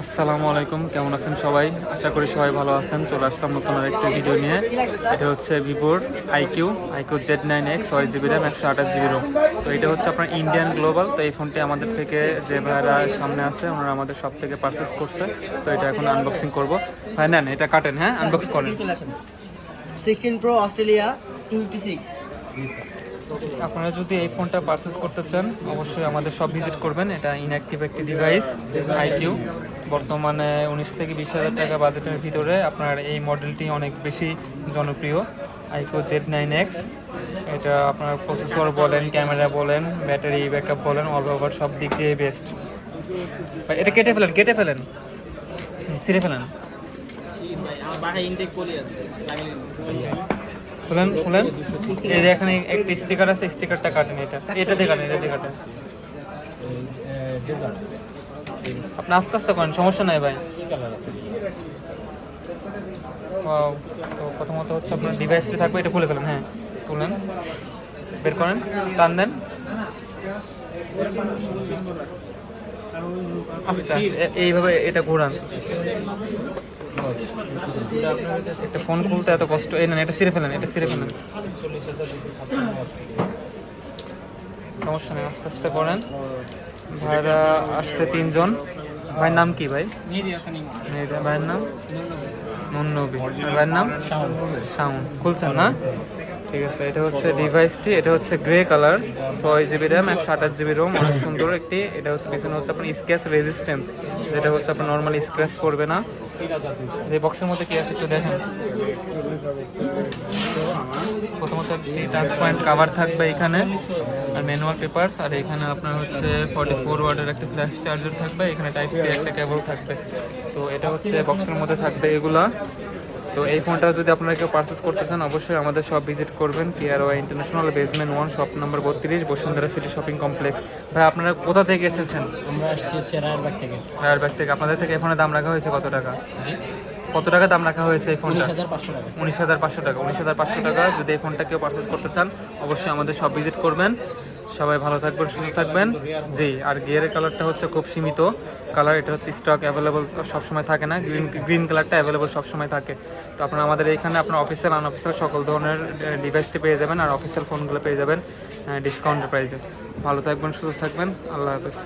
আসসালামু আলাইকুম কেমন আছেন সবাই? আশা করি সবাই ভালো আছেন। চলে আসলাম নতুন আর একটা ভিডিও নিয়ে। এটা হচ্ছে ভিভোর iQOO iQOO Z nine X ছয় জিবি র্যাম একশো আঠাশ জিবি রোম তো এটা হচ্ছে আপনার ইন্ডিয়ান গ্লোবাল তো এই ফোনটি আমাদের থেকে যে ভাইরা সামনে আছে ওনারা আমাদের সব থেকে পারচেস করছে। তো এটা এখন আনবক্সিং করব। ভাই নেন এটা কাটেন হ্যাঁ? আনবক্স করেন। Sixteen pro Australia two six আপনারা যদি এই ফোনটা পারচেস করতে চান অবশ্যই আমাদের সব ভিজিট করবেন। এটা ইনঅ্যাক্টিভ একটি ডিভাইস আইকিউ বর্তমানে উনিশ থেকে বিশ হাজার টাকা বাজেটের ভিতরে আপনার এই মডেলটি অনেক বেশি জনপ্রিয় আইকিউ জেড নাইন এক্স এটা আপনার প্রসেসর বলেন ক্যামেরা বলেন ব্যাটারি ব্যাকআপ বলেন অল ওভার সব দিক দিয়ে বেস্ট এটা কেটে ফেলেন কেটে ফেলেন। ছিঁড়ে ফেলেন। খুলেন খুলেন এই যে এখানে একটা স্টিকার আছে স্টিকারটা কাটেন এটা। এটা দিয়ে কাটেন। এটা দিয়ে কাটেন আপনি আস্তে আস্তে করেন, সমস্যা নাই ভাই। তো প্রথমত হচ্ছে আপনার ডিভাইসটি থাকবে, এটা খুলে ফেলেন হ্যাঁ তুলেন বের করেন, টান দেন। এইভাবে এটা ঘোরান। একটা ফোন খুলতে এত কষ্ট, এই না এটা সিরে ফেলেন, এটা সিরে ফেলেন। সমস্যা নেই, আস্তে আস্তে করেন। ভাইরা আসছে তিনজন। ভাইয়ের নাম কি ভাই? ভাইয়ের নাম? নুন নবী ভাইয়ের নাম? শাউন খুলছেন না? ঠিক আছে, এটা হচ্ছে ডিভাইসটি এটা হচ্ছে গ্রে কালার ছয় জিবি র্যাম একশো আঠাশ জিবি রোম অনেক সুন্দর একটি, এটা হচ্ছে পিছনে হচ্ছে আপনার স্ক্র্যাচ রেজিস্ট্যান্স যেটা হচ্ছে আপনার নর্মালি স্ক্র্যাচ করবে না। এই বক্সের মধ্যে কি আছে একটু দেখেন? প্রথমত টাচ পয়েন্ট কাভার থাকবে এখানে, আর ম্যানুয়াল পেপারস আর এখানে আপনার হচ্ছে ফর্টি ফোর ওয়ার্ডের একটা ফ্ল্যাশ চার্জার থাকবে, এখানে টাইপ সি একটা কেবল থাকবে। তো এটা হচ্ছে বক্সের মধ্যে থাকবে এগুলা। তো এই ফোনটা যদি আপনারা কেউ পারচেস করতে চান অবশ্যই আমাদের সব ভিজিট করবেন। KRY international basement one shop number বত্রিশ বসুন্ধরা সিটি শপিং কমপ্লেক্স ভাই আপনারা কোথা থেকে এসেছেন? আমরা রায়েরবাগ থেকে। রায়ারবাগ থেকে। আপনাদের থেকে এই ফোনের দাম রাখা হয়েছে কত টাকা? কত টাকা দাম রাখা হয়েছে এই ফোনটা উনিশ হাজার পাঁচশো টাকা। উনিশ হাজার পাঁচশো টাকা। যদি এই ফোনটা কেউ পারচেস করতে চান অবশ্যই আমাদের সব ভিজিট করবেন। সবাই ভালো থাকবেন, সুস্থ থাকবেন। জি, আর গিয়ারের কালারটা হচ্ছে খুব সীমিত। কালার এটা হচ্ছে স্টক অ্যাভেলেবল সবসময় থাকে না গ্রিন গ্রিন কালারটা অ্যাভেলেবল সবসময় থাকে। তো আপনার আমাদের এখানে, আপনার অফিসিয়াল আনঅফিসিয়াল সকল ধরনের ডিভাইসটি পেয়ে যাবেন আর অফিসিয়াল ফোনগুলো পেয়ে যাবেন ডিসকাউন্টের প্রাইসে ভালো থাকবেন, সুস্থ থাকবেন, আল্লাহ হাফেজ।